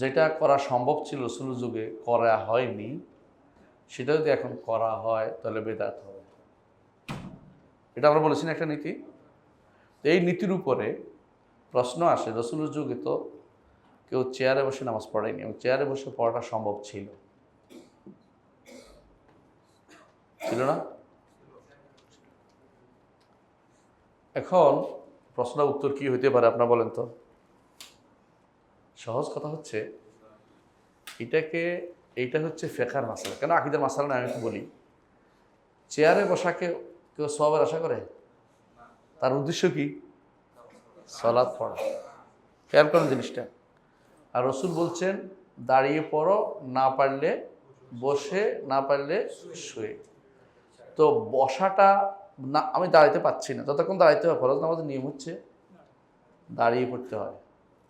যেটা করা সম্ভব ছিল রসুল যুগে, করা হয়নি। সেটা যদি এখন করা হয়, তাহলে বেদাত হবে। এটা আমরা বলেছি না একটা নীতি? এই নীতির উপরে প্রশ্ন আসে, রসুলের যুগে তো কেউ চেয়ারে বসে নামাজ পড়ায়নি এবং চেয়ারে বসে পড়াটা সম্ভব ছিল। ছিল না? এখন প্রশ্নের উত্তর কি হইতে পারে আপনার বলেন তো? সহজ কথা হচ্ছে, এটাকে, এইটা হচ্ছে ফেকার মাসালা কেন আকিদের মাসালা না? আমি একটু বলি। চেয়ারে বসাকে কেউ সবের আশা করে? তার উদ্দেশ্য কি? সলাদ পড়া। খেয়াল করেন জিনিসটা। আর রসুল বলছেন, দাঁড়িয়ে পড়ো, না পারলে বসে, না পারলে শুয়ে। তো বসাটা না, আমি দাঁড়াইতে পাচ্ছি না। যতক্ষণ দাঁড়াইতে হয়, ফরজ নামাজের নিয়ম হচ্ছে দাঁড়িয়ে পড়তে হয়।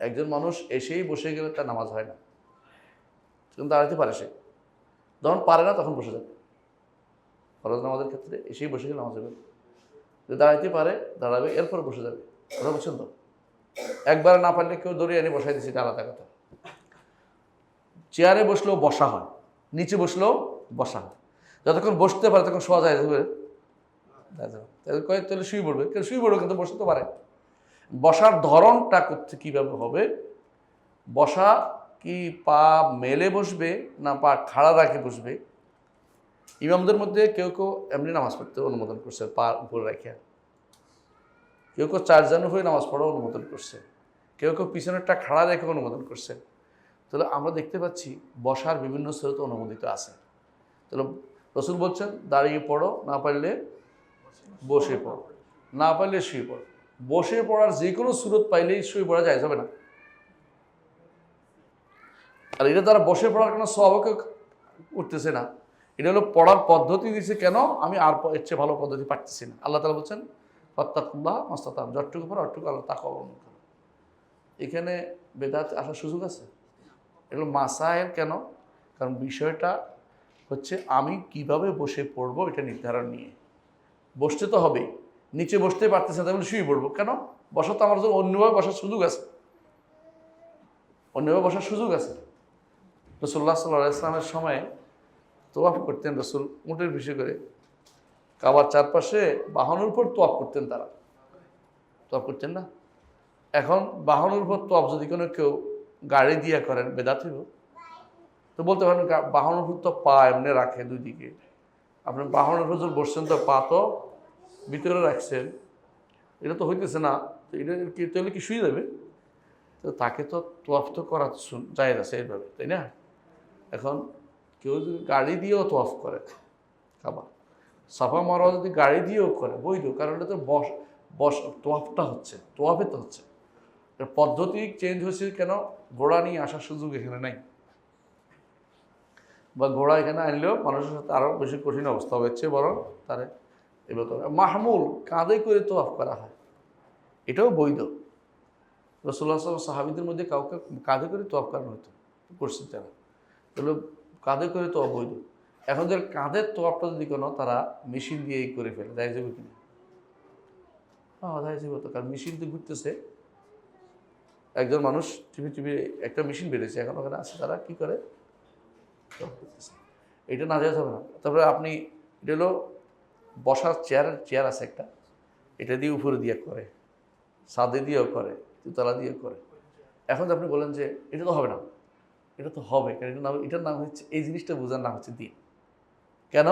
একজন মানুষ এসেই বসে গেলে তার নামাজ হয় না। কিন্তু দাঁড়াতে পারে সে। যখন পারে না, তখন বসে যাবে ফরজ নামাজের ক্ষেত্রে এসেই বসে গেলে নামাজ হবে। যদি দাঁড়াইতে পারে, দাঁড়াবে, এরপর বসে যাবে। ওরা তো? একবার না পারলে কেউ দড়িয়ে এনে বসাই দিচ্ছে এটা আলাদা কথা। চেয়ারে বসলেও বসা হয়, নিচে বসলেও বসা হয়। যতক্ষণ বসতে পারে তখন শোয়া যায় যাবে কয়েক তাহলে শুয়ে পড়বে। কেউ শুয়ে পড়বে, কিন্তু বসতে পারে। বসার ধরনটা করতে কীভাবে হবে? বসা কি পা মেলে বসবে না পা খাড়া রাখে বসবে? ইমামদের মধ্যে কেউ কেউ এমনি নামাজ পড়তে অনুমোদন করছে, পা উপরে রাখে। কেউ কেউ চারজনের হয়ে নামাজ পড়া অনুমোদন করছে। কেউ কেউ পিছনেরটা খাড়া রেখে অনুমোদন করছে। তাহলে আমরা দেখতে পাচ্ছি বসার বিভিন্ন স্রোত অনুমোদিত আছে। তাহলে রসুল বলছেন, দাঁড়িয়ে পড়ো, না পারলে বসে পড়ো। না পারলে শুয়ে পড়ো। বসে পড়ার যে কোনো সুরত পাইলেই শুয়ে পড়া যায়, যাবে না। আর এটা তারা বসে পড়ার কোনো স্বভাবকে উঠতেছে না। এটা হলো পড়ার পদ্ধতি দিছে কেন? আমি আর এর চেয়ে ভালো পদ্ধতি পারতেছি না। আল্লাহ তালা বলছেন, ফত্তাকুল্লাহ মস্তাতাম। যতটুকু পর অটুকু আল্লাহ তাকে অবলম্বন করো। এখানে বেদাতে আসার সুযোগ আছে? এগুলো মাসায়ের কেন? কারণ বিষয়টা হচ্ছে আমি কীভাবে বসে পড়ব এটা নির্ধারণ নিয়ে। বসতে তো হবেই। নিচে বসতে পারতেছে না তাহলে শুয়ে পড়ব। কেন? বসা তো আমার জন্য অন্যভাবে বসার সুযোগ আছে। অন্যভাবে বসার সুযোগ আছে। রসুল্লাহ সাল্লাহ ইসলামের সময় তোয়াফ করতেন রসুল, উঁটের বিষয় করে। কাবার চারপাশে বাহনের উপর তোয়াফ করতেন তারা। তোয়াফ করতেন না? এখন বাহনের উপর তোয়াফ যদি কোনো কেউ গাড়ি দিয়ে করেন, বেদাত হইব? তো বলতে পারেন বাহনের উপর তো পা এমনি রাখে দুই দিকে। আপনি বাহনের উপর যখন বসছেন তো পা তো ভিতরে রাখছেন, এটা তো হইতেছে না, তো এটা কি, তাহলে কি শুয়ে যাবে? তো তাকে তো তোয়াফ তো করা যায় আছে এইভাবে, তাই না? এখন কেউ যদি গাড়ি দিয়েও তোয়াফ করে খাবার সাফা মারা যদি গাড়ি দিয়েও করে, বৈধ, কারণ এটা তো বস বস, তোয়াফটা হচ্ছে, তোয়াফে তো হচ্ছে। পদ্ধতি চেঞ্জ হয়েছে কেন? ঘোড়া নিয়ে আসার সুযোগ এখানে নাই। বা ঘোড়া এখানে আনলেও মানুষের সাথে আরও বেশি কঠিন অবস্থা হচ্ছে বরং তারে এবার মাহমুল কাঁধে করে তোয়াফ করা হয়। এটাও বৈধ। রসুল্লাহ সাল্লাম সাহাবিদের মধ্যে কাউকে কাঁধে করে তোয়াফ করানো হতো করছে তারা। তাহলে কাঁধে করে তো অবৈধ। এখন যার কাঁধের তোয়াপটা যদি কোনো তারা মেশিন দিয়েই করে ফেলে, দেখা যাবে কিনা? হ্যাঁ দেখা যাবে তো, কারণ মেশিন তো ঘুরতেছে। একজন মানুষ টিভি টিভি একটা মেশিন বেড়েছে, এখন ওখানে আছে, তারা কি করে? এটা না যাওয়া যাবে না। তারপরে আপনি, এটা হলো বসার চেয়ার চেয়ার আছে একটা। এটা দিয়ে উপরে দিয়ে করে সাদে দিয়েও করে দুতলা দিয়ে করে। এখন আপনি বলেন যে এটা তো হবে না, এটা তো হবে, কারণ এটার নাম এটার নাম হচ্ছে এই জিনিসটা বোঝার নাম হচ্ছে দিন। কেন?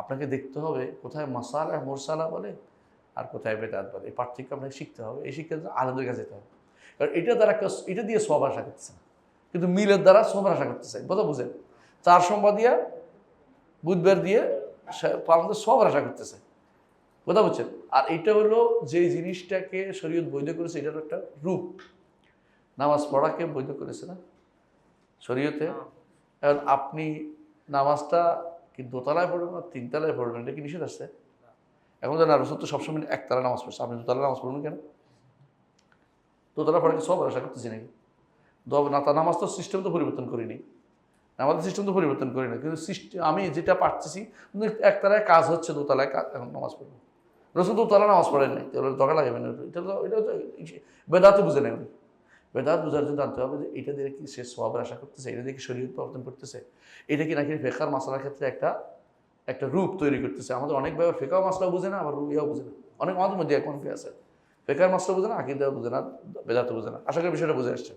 আপনাকে দেখতে হবে কোথায় মশালা মোরসালা বলে, আর কোথায় বেদাত বলে। এই পার্থক্য আপনাকে শিখতে হবে, এই শিক্ষা আনন্দের কাছে যেতে হবে। কারণ এটা দ্বারা এটা দিয়ে সব আশা করতেছে না। কিন্তু মিলের দ্বারা সব আশা করতেছে। কথা বুঝেন। চার সোমবার দিয়া বুধবার দিয়ে পালন সব আশা করতেছে। কথা বলছেন? আর এটা হলো যে জিনিসটাকে শরীয়ত বৈধ করেছে এটার একটা রূপ। নামাজ পড়াকে বৈধ করেছে না? শরীয়তে? এখন আপনি নামাজটা কি দোতলায় পড়বেন না তিনতলায় পড়বেন? এটা কি নিষেধ আছে? এখন তো না রসুল তো সবসময় একতলা নামাজ পড়ছে। আপনি দোতলা নামাজ পড়বেন কেন? দোতলা পড়াকে সব আশা করতেছি নাকি? দব- না তা নামাজ তো সিস্টেম তো পরিবর্তন করিনি। নামাজের সিস্টেম তো পরিবর্তন করি না, কিন্তু সিস্টেম আমি যেটা পারতেছি একতলায় কাজ হচ্ছে দোতলায় কাজ এখন নামাজ পড়ব। রসুল দোতলা নামাজ পড়েন নাই, তাহলে দরকার লাগবে না, এটা তো এটা তো বেদাতে বুঝে নেবেন বেদাত বোঝার জন্য জানতে হবে যে এটা দিয়ে কি সে সবের আশা করতেছে, এটা দিয়ে কি শরীর প্রবর্তন করতেছে? এটা কি নাকি ফেকার মশলার ক্ষেত্রে একটা একটা রূপ তৈরি করতেছে? আমাদের অনেকভাবে ফেকাও মশলা বুঝে না, আবার রুইয়াও বুঝে না। অনেক আমাদের মধ্যে এখন আছে। ফেকার মশলা বুঝে না, আকিদাও বুঝে না, বেদাতও বুঝে না। আশা করি বিষয়টা বুঝে আসছে।